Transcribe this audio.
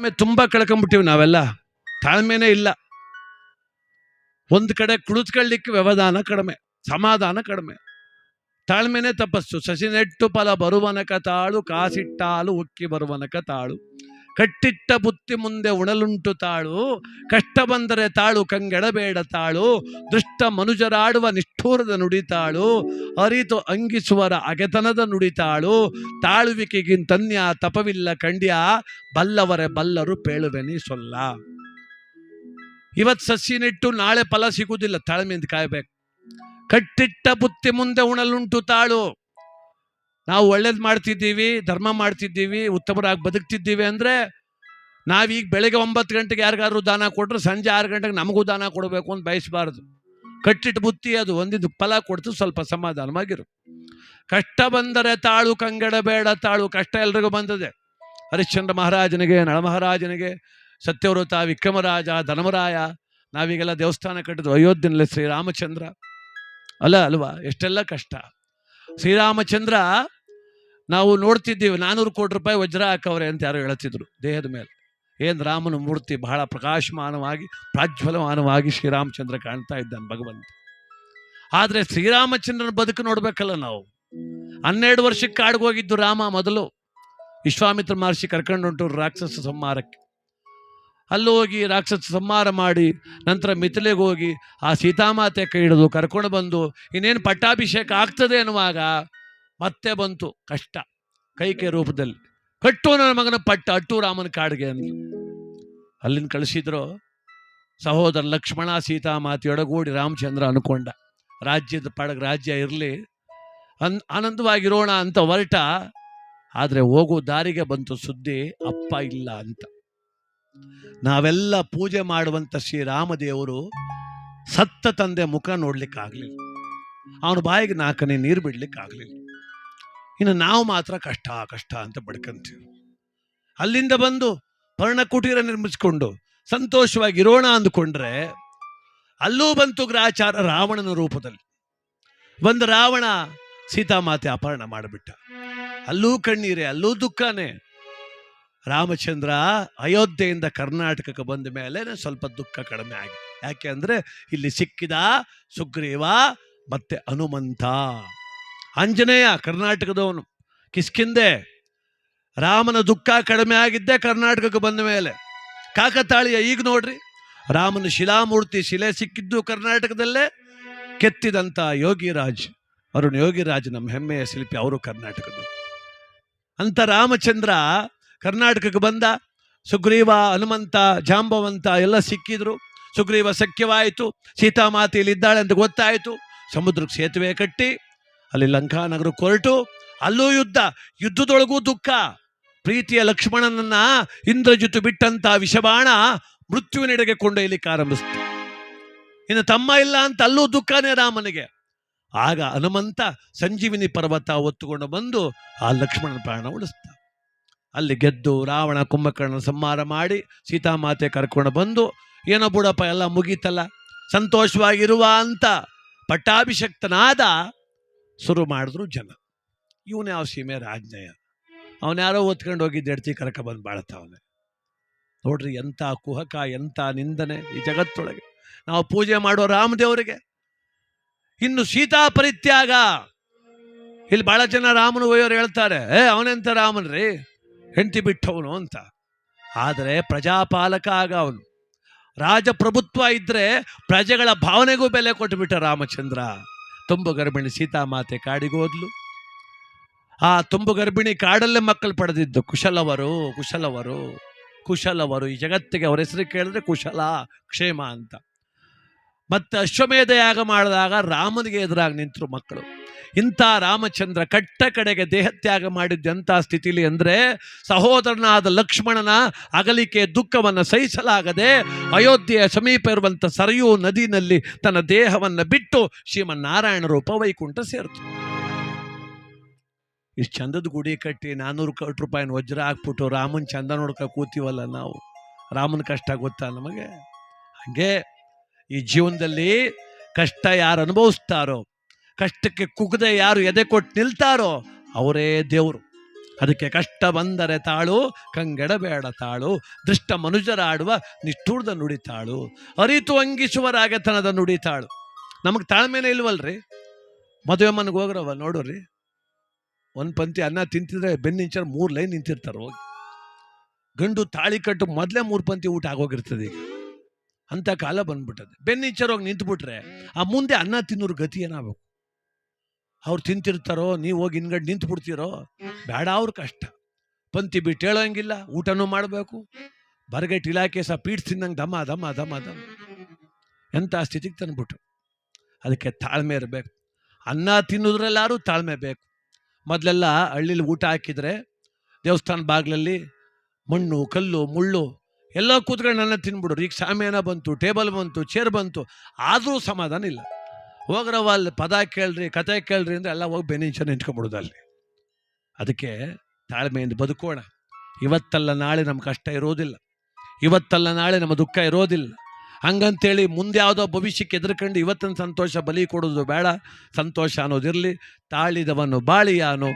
ತಾಳ್ಮೆ ತುಂಬಾ ಕಳ್ಕೊಂಬಿಟ್ಟಿವಿ ನಾವೆಲ್ಲ. ತಾಳ್ಮೆನೇ ಇಲ್ಲ. ಒಂದು ಕಡೆ ಕುಳಿತುಕೊಳ್ಳಿಕ್ಕೆ ವ್ಯವಧಾನ ಕಡಿಮೆ, ಸಮಾಧಾನ ಕಡಿಮೆ. ತಾಳ್ಮೆನೇ ತಪಸ್ಸು ಸಸಿ ನೆಟ್ಟು ಫಲ ಬರುವನಕ ತಾಳು ಕಾಸಿಟ್ಟಾಲು ಉಕ್ಕಿ ಬರುವನಕ ತಾಳು. ಕಟ್ಟಿಟ್ಟ ಬುತ್ತಿ ಮುಂದೆ ಉಣಲುಂಟು ತಾಳು, ಕಷ್ಟ ಬಂದರೆ ತಾಳು ಕಂಗೆಡಬೇಡ ತಾಳು, ದುಷ್ಟ ಮನುಜರಾಡುವ ನಿಷ್ಠೂರದ ನುಡಿತಾಳು ಅರಿತು ಅಂಗಿಸುವರ ಅಗೆತನದ ನುಡಿತಾಳು ತಾಳುವಿಕೆಗಿಂತನ್ಯ ತಪವಿಲ್ಲ ಕಂಡ್ಯ ಬಲ್ಲವರೆ ಬಲ್ಲರು ಪೇಳುವೆನಿ ಸೊಲ್ಲ. ಇವತ್ತು ಸಸಿ ನೆಟ್ಟು ನಾಳೆ ಫಲ ಸಿಗುವುದಿಲ್ಲ ತಾಳ್ಮೆಯಿಂದ ಕಾಯ್ಬೇಕು. ಕಟ್ಟಿಟ್ಟ ಬುತ್ತಿ ಮುಂದೆ ಉಣಲುಂಟು ತಾಳು. ನಾವು ಒಳ್ಳೇದು ಮಾಡ್ತಿದ್ದೀವಿ, ಧರ್ಮ ಮಾಡ್ತಿದ್ದೀವಿ, ಉತ್ತಮರಾಗಿ ಬದುಕ್ತಿದ್ದೀವಿ ಅಂದರೆ ನಾವೀಗ ಬೆಳಗ್ಗೆ ಒಂಬತ್ತು ಗಂಟೆಗೆ ಯಾರಿಗಾದ್ರೂ ದಾನ ಕೊಟ್ಟರೆ ಸಂಜೆ ಆರು ಗಂಟೆಗೆ ನಮಗೂ ದಾನ ಕೊಡಬೇಕು ಅಂತ ಬಯಸಬಾರ್ದು. ಕಟ್ಟಿಟ್ಟು ಬುತ್ತಿ ಅದು, ಒಂದಿದ್ದು ಫಲ ಕೊಡ್ತು, ಸ್ವಲ್ಪ ಸಮಾಧಾನವಾಗಿರು. ಕಷ್ಟ ಬಂದರೆ ತಾಳು ಕಂಗೆಡಬೇಡ ತಾಳು ಕಷ್ಟ ಎಲ್ರಿಗೂ ಬಂದದೆ. ಹರಿಶ್ಚಂದ್ರ ಮಹಾರಾಜನಿಗೆ ನಳಮಹಾರಾಜನಿಗೆ ಸತ್ಯವ್ರತ ವಿಕ್ರಮರಾಜ, ಧನಮರಾಯ, ನಾವೀಗೆಲ್ಲ ದೇವಸ್ಥಾನ ಕಟ್ಟಿದ್ವು, ಅಯೋಧ್ಯೆಯಲ್ಲಿ ಶ್ರೀರಾಮಚಂದ್ರ. ಅಲ್ಲ ಅಲ್ವಾ, ಎಷ್ಟೆಲ್ಲ ಕಷ್ಟ. ಶ್ರೀರಾಮಚಂದ್ರ ನಾವು ನೋಡ್ತಿದ್ದೀವಿ ನಾನ್ನೂರು ಕೋಟಿ ರೂಪಾಯಿ ವಜ್ರ ಹಾಕವ್ರೆ ಅಂತ ಯಾರು ಹೇಳ್ತಿದ್ರು ದೇಹದ ಮೇಲೆ. ಏನು ರಾಮನ ಮೂರ್ತಿ ಬಹಳ ಪ್ರಕಾಶಮಾನವಾಗಿ ಪ್ರಾಜ್ವಲಮಾನವಾಗಿ ಶ್ರೀರಾಮಚಂದ್ರ ಕಾಣ್ತಾ ಇದ್ದಾನೆ ಭಗವಂತ. ಆದರೆ ಶ್ರೀರಾಮಚಂದ್ರನ ಬದುಕು ನೋಡಬೇಕಲ್ಲ ನಾವು. ಹನ್ನೆರಡು ವರ್ಷಕ್ಕೆ ಕಾಡ್ಗೆ ಹೋಗಿದ್ದು ರಾಮ ಮೊದಲು. ವಿಶ್ವಾಮಿತ್ರ ಮಹರ್ಷಿ ಕರ್ಕೊಂಡುಂಟು ರಾಕ್ಷಸ ಸಂಹಾರಕ್ಕೆ. ಅಲ್ಲಿ ಹೋಗಿ ರಾಕ್ಷಸ ಸಂಹಾರ ಮಾಡಿ, ನಂತರ ಮಿಥಿಲೆಗೆ ಹೋಗಿ ಆ ಸೀತಾಮಾತೆ ಕೈ ಹಿಡಿದು ಕರ್ಕೊಂಡು ಬಂದು ಇನ್ನೇನು ಪಟ್ಟಾಭಿಷೇಕ ಆಗ್ತದೆ ಅನ್ನುವಾಗ ಮತ್ತೆ ಬಂತು ಕಷ್ಟ. ಕೈಕೆ ರೂಪದಲ್ಲಿ. ಕಟ್ಟು ನನ್ನ ಮಗನ ಪಟ್ಟ ಅಟ್ಟು ರಾಮನ ಕಾಡಿಗೆ ಅಂದ್ರು ಅಲ್ಲಿಂದ ಕಳಿಸಿದ್ರು ಸಹೋದರ ಲಕ್ಷ್ಮಣ ಸೀತಾಮಾತೆಯೊಡಗೂಡಿ ರಾಮಚಂದ್ರ ಅನ್ಕೊಂಡ. ರಾಜ್ಯದ ಪಡಗ ರಾಜ್ಯ ಇರಲಿ. ಅನ್ ಆನಂದವಾಗಿರೋಣ ಅಂತ ಹೊರಟ. ಆದರೆ ಹೋಗೋ ದಾರಿಗೆ ಬಂತು ಸುದ್ದಿ ಅಪ್ಪ ಇಲ್ಲ ಅಂತ. ನಾವೆಲ್ಲ ಪೂಜೆ ಮಾಡುವಂಥ ಶ್ರೀರಾಮದೇವರು ಸತ್ತ ತಂದೆ ಮುಖ ನೋಡ್ಲಿಕ್ಕಾಗಲಿಲ್ಲ. ಅವನ ಬಾಯಿಗೆ ನಾಲ್ಕನೇ ನೀರು ಬಿಡ್ಲಿಕ್ಕಾಗಲಿಲ್ಲ. ಇನ್ನು ನಾವು ಮಾತ್ರ ಕಷ್ಟ ಕಷ್ಟ ಅಂತ ಬಡ್ಕಂತೀವಿ. ಅಲ್ಲಿಂದ ಬಂದು ಪರ್ಣಕುಟೀರ ನಿರ್ಮಿಸ್ಕೊಂಡು ಸಂತೋಷವಾಗಿ ಇರೋಣ ಅಂದುಕೊಂಡ್ರೆ ಅಲ್ಲೂ ಬಂತು ಗ್ರಾಚಾರ ರಾವಣನ ರೂಪದಲ್ಲಿ. ಒಂದು ರಾವಣ ಸೀತಾಮಾತೆ ಅಪಹರಣ ಮಾಡಿಬಿಟ್ಟ. ಅಲ್ಲೂ ಕಣ್ಣೀರೆ, ಅಲ್ಲೂ ದುಃಖನೇ. ರಾಮಚಂದ್ರ ಅಯೋಧ್ಯೆಯಿಂದ ಕರ್ನಾಟಕಕ್ಕೆ ಬಂದ ಮೇಲೆ ಸ್ವಲ್ಪ ದುಃಖ ಕಡಿಮೆ ಆಗಿದೆ ಯಾಕೆ ಅಂದರೆ ಇಲ್ಲಿ ಸಿಕ್ಕಿದ ಸುಗ್ರೀವ ಮತ್ತೆ ಹನುಮಂತ. ಆಂಜನೇಯ ಕರ್ನಾಟಕದವನು. ಕಿಸ್ಕಿಂದೆ ರಾಮನ ದುಃಖ ಕಡಿಮೆ ಆಗಿದ್ದೆ ಕರ್ನಾಟಕಕ್ಕೆ ಬಂದ ಮೇಲೆ. ಕಾಕತಾಳೀಯ ಈಗ ನೋಡ್ರಿ, ರಾಮನ ಶಿಲಾಮೂರ್ತಿ ಶಿಲೆ ಸಿಕ್ಕಿದ್ದು ಕರ್ನಾಟಕದಲ್ಲೇ ಕೆತ್ತಿದಂಥ ಯೋಗಿರಾಜ್. ಅರುಣ್ ಯೋಗಿರಾಜ್ ನಮ್ಮ ಹೆಮ್ಮೆಯ ಶಿಲ್ಪಿ, ಅವರು ಕರ್ನಾಟಕದ ಅಂತ ರಾಮಚಂದ್ರ ಕರ್ನಾಟಕಕ್ಕೆ ಬಂದ. ಸುಗ್ರೀವ, ಹನುಮಂತ, ಜಾಂಬವಂತ ಎಲ್ಲ ಸಿಕ್ಕಿದ್ರು. ಸುಗ್ರೀವ ಸಖ್ಯವಾಯಿತು. ಸೀತಾಮಾತೆ ಇದ್ದಾಳೆ ಅಂತ ಗೊತ್ತಾಯಿತು. ಸಮುದ್ರಕ್ಕೆ ಸೇತುವೆ ಕಟ್ಟಿ ಅಲ್ಲಿ ಲಂಕಾನಗರ ಕೊರಟು, ಅಲ್ಲೂ ಯುದ್ಧ, ಯುದ್ಧದೊಳಗೂ ದುಃಖ. ಪ್ರೀತಿಯ ಲಕ್ಷ್ಮಣನನ್ನ ಇಂದ್ರಜಿತು ಬಿಟ್ಟಂತ ವಿಷಬಾಣ ಮೃತ್ಯುವಿನೆಡೆಗೆ ಕೊಂಡೊಯ್ಯಲಿಕ್ಕೆ ಆರಂಭಿಸ್ತು. ಇನ್ನು ತಮ್ಮ ಇಲ್ಲ ಅಂತ ಅಲ್ಲೂ ದುಃಖನೇ ರಾಮನಿಗೆ. ಆಗ ಹನುಮಂತ ಸಂಜೀವಿನಿ ಪರ್ವತ ಒತ್ತುಕೊಂಡು ಬಂದು ಆ ಲಕ್ಷ್ಮಣನ ಪ್ರಾಣ ಉಳಿಸ್ತ ಅಲ್ಲಿ ಗೆದ್ದು ರಾವಣ ಕುಂಭಕರ್ಣ ಸಂಹಾರ ಮಾಡಿ ಸೀತಾಮಾತೆ ಕರ್ಕೊಂಡು ಬಂದು, ಏನೋ ಬುಡಪ್ಪ ಎಲ್ಲ ಮುಗೀತಲ್ಲ, ಸಂತೋಷವಾಗಿರುವ ಅಂತ ಪಟ್ಟಾಭಿಷಕ್ತನಾದ ಶುರು ಮಾಡಿದ್ರು ಜನ. ಇವನೇ ಯಾವ ಸೀಮೆ ರಾಜ್ಞಯ ಅವನ್ಯಾರೋ ಒತ್ಕೊಂಡು ಹೋಗಿ ಎಡ್ತಿ ಕರಕ ಬಂದು ಅವನೇ. ನೋಡ್ರಿ ಎಂಥ ಕುಹಕ ಎಂಥ ನಿಂದನೆ ಈ ಜಗತ್ತೊಳಗೆ. ನಾವು ಪೂಜೆ ಮಾಡೋ ರಾಮದೇವರಿಗೆ. ಇನ್ನು ಸೀತಾ ಪರಿತ್ಯಾಗ. ಇಲ್ಲಿ ಬಹಳ ಜನ ರಾಮನ ಒಯ್ಯೋರು ಹೇಳ್ತಾರೆ, ಏ, ಅವನೆಂತ ರಾಮನ್ರಿ ಹೆಂಡತಿ ಬಿಟ್ಟವನು ಅಂತ. ಆದರೆ ಪ್ರಜಾಪಾಲಕ ಆಗ ಅವನು. ರಾಜಪ್ರಭುತ್ವ ಇದ್ದರೆ ಪ್ರಜೆಗಳ ಭಾವನೆಗೂ ಬೆಲೆ ಕೊಟ್ಟುಬಿಟ್ಟ ರಾಮಚಂದ್ರ. ತುಂಬು ಗರ್ಭಿಣಿ ಸೀತಾಮಾತೆ ಕಾಡಿಗೋದ್ಲು ಆ ತುಂಬು ಗರ್ಭಿಣಿ ಕಾಡಲ್ಲೇ ಮಕ್ಕಳು ಪಡೆದಿದ್ದು. ಕುಶಲವರು ಕುಶಲವರು ಕುಶಲವರು. ಈ ಜಗತ್ತಿಗೆ ಅವರ ಹೆಸರು ಕೇಳಿದ್ರೆ ಕುಶಲ, ಕ್ಷೇಮ ಅಂತ. ಮತ್ತೆ ಅಶ್ವಮೇಧ ಯಾಗ ಮಾಡಿದಾಗ ರಾಮನಿಗೆ ಎದುರಾಗಿ ನಿಂತರು ಮಕ್ಕಳು. ಇಂಥ ರಾಮಚಂದ್ರ ಕಟ್ಟ ಕಡೆಗೆ ದೇಹತ್ಯಾಗ ಮಾಡಿದ್ದಂಥ ಸ್ಥಿತಿಲಿ ಅಂದರೆ ಸಹೋದರನಾದ ಲಕ್ಷ್ಮಣನ ಅಗಲಿಕೆ ದುಃಖವನ್ನು ಸಹಿಸಲಾಗದೆ ಅಯೋಧ್ಯೆಯ ಸಮೀಪ ಇರುವಂಥ ಸರಯೂ ನದಿನಲ್ಲಿ ತನ್ನ ದೇಹವನ್ನು ಬಿಟ್ಟು ಶ್ರೀಮನ್ನಾರಾಯಣ ರೂಪ ವೈಕುಂಠ ಸೇರ್ತು. ಇಷ್ಟು ಚಂದದ ಗುಡಿ ಕಟ್ಟಿ ನಾನ್ನೂರು ಕೋಟಿ ರೂಪಾಯಿನ ವಜ್ರ ಹಾಕ್ಬಿಟ್ಟು ರಾಮನ್ ಚಂದ ನೋಡ್ಕ ಕೂತೀವಲ್ಲ ನಾವು. ರಾಮನ ಕಷ್ಟ ಗೊತ್ತಾ ನಮಗೆ? ಹಾಗೆ ಈ ಜೀವನದಲ್ಲಿ ಕಷ್ಟ ಯಾರು ಅನುಭವಿಸ್ತಾರೋ ಕಷ್ಟಕ್ಕೆ ಕುಗ್ದೆ ಯಾರು ಎದೆ ಕೊಟ್ಟು ನಿಲ್ತಾರೋ ಅವರೇ ದೇವರು. ಅದಕ್ಕೆ ಕಷ್ಟ ಬಂದರೆ ತಾಳು ಕಂಗೆಡಬೇಡ ತಾಳು, ದೃಷ್ಟ ಮನುಜರಾಡುವ ನಿಷ್ಠೂರ್ದ ನುಡಿತಾಳು ಅರಿತು ಅಂಗಿಸುವ ರಾಗತನದ ನುಡಿತಾಳು ನಮಗೆ ತಾಳ್ಮೆನೇ ಇಲ್ವಲ್ರಿ? ಮದುವೆ ಮನೆಗೆ ಹೋಗ್ರವ ನೋಡ್ರಿ. ಒಂದು ಪಂತಿ ಅನ್ನ ತಿಂತಿದ್ರೆ ಬೆನ್ನಿಂಚರ್ ಮೂರು ಲೈನ್ ನಿಂತಿರ್ತಾರೆ ಹೋಗಿ. ಗಂಡು ತಾಳಿ ಕಟ್ಟು ಮೊದಲೇ ಮೂರು ಪಂತಿ ಊಟ ಆಗೋಗಿರ್ತದೆ ಈಗ. ಅಂಥ ಕಾಲ ಬಂದ್ಬಿಟ್ಟದೆ. ಬೆನ್ನಿಂಚರ್ ಹೋಗಿ ನಿಂತ್ಬಿಟ್ರೆ ಆ ಮುಂದೆ ಅನ್ನ ತಿನ್ನೋರು ಗತಿ ಏನಾಗಬೇಕು? ಅವ್ರು ತಿಂತಿರ್ತಾರೋ, ನೀವು ಹೋಗಿ ಹಿಂದ್ಗಡೆ ನಿಂತು ಬಿಡ್ತೀರೋ ಬೇಡ ಅವ್ರ ಕಷ್ಟ. ಪಂಕ್ತಿ ಬಿಟ್ಟು ಹೇಳೋಂಗಿಲ್ಲ, ಊಟನೂ ಮಾಡಬೇಕು. ಬರಗೈಟ್ ಇಲಾಖೆ ಸಹ ಪೀಠ ತಿನ್ನಂಗೆ ದಮ ದಮ ಧಮ ದಮ. ಎಂಥ ಸ್ಥಿತಿಗೆ ತಂದ್ಬಿಟ್ಟು ಅದಕ್ಕೆ ತಾಳ್ಮೆ ಇರಬೇಕು. ಅನ್ನ ತಿನ್ನೋದ್ರಲ್ಲಾರು ತಾಳ್ಮೆ ಬೇಕು. ಮೊದಲೆಲ್ಲ ಹಳ್ಳಿಲಿ ಊಟ ಹಾಕಿದ್ರೆ, ದೇವಸ್ಥಾನ ಬಾಗಿಲಲ್ಲಿ ಮಣ್ಣು, ಕಲ್ಲು, ಮುಳ್ಳು ಎಲ್ಲ ಕೂತ್ಕೊಂಡು ಅನ್ನ ತಿನ್ಬಿಡ್ರು. ಈಗ ಸಾಮ್ಯಾನ ಬಂತು, ಟೇಬಲ್ ಬಂತು, ಚೇರ್ ಬಂತು, ಆದರೂ ಸಮಾಧಾನ ಇಲ್ಲ. ಹೋಗ್ರವ ಅಲ್ಲಿ ಪದ ಕೇಳ್ರಿ, ಕತೆ ಕೇಳ್ರಿ ಅಂದ್ರೆ ಎಲ್ಲ ಹೋಗಿ ಬೆನಿಂಚನ ನಿಂತ್ಕೊಂಡ್ಬಿಡೋದು ಅಲ್ಲಿ. ಅದಕ್ಕೆ ತಾಳ್ಮೆಯಿಂದ ಬದುಕೋಣ. ಇವತ್ತಲ್ಲ ನಾಳೆ ನಮ್ಮ ಕಷ್ಟ ಇರೋದಿಲ್ಲ. ಇವತ್ತಲ್ಲ ನಾಳೆ ನಮ್ಮ ದುಃಖ ಇರೋದಿಲ್ಲ. ಹಂಗಂತೇಳಿ ಮುಂದೆ ಯಾವುದೋ ಭವಿಷ್ಯಕ್ಕೆ ಎದುರ್ಕೊಂಡು ಇವತ್ತಿನ ಸಂತೋಷ ಬಲಿ ಕೊಡೋದು ಬೇಡ. ಸಂತೋಷ ಅನ್ನೋದಿರಲಿ, ತಾಳಿದವನು ಬಾಳಿಯಾನು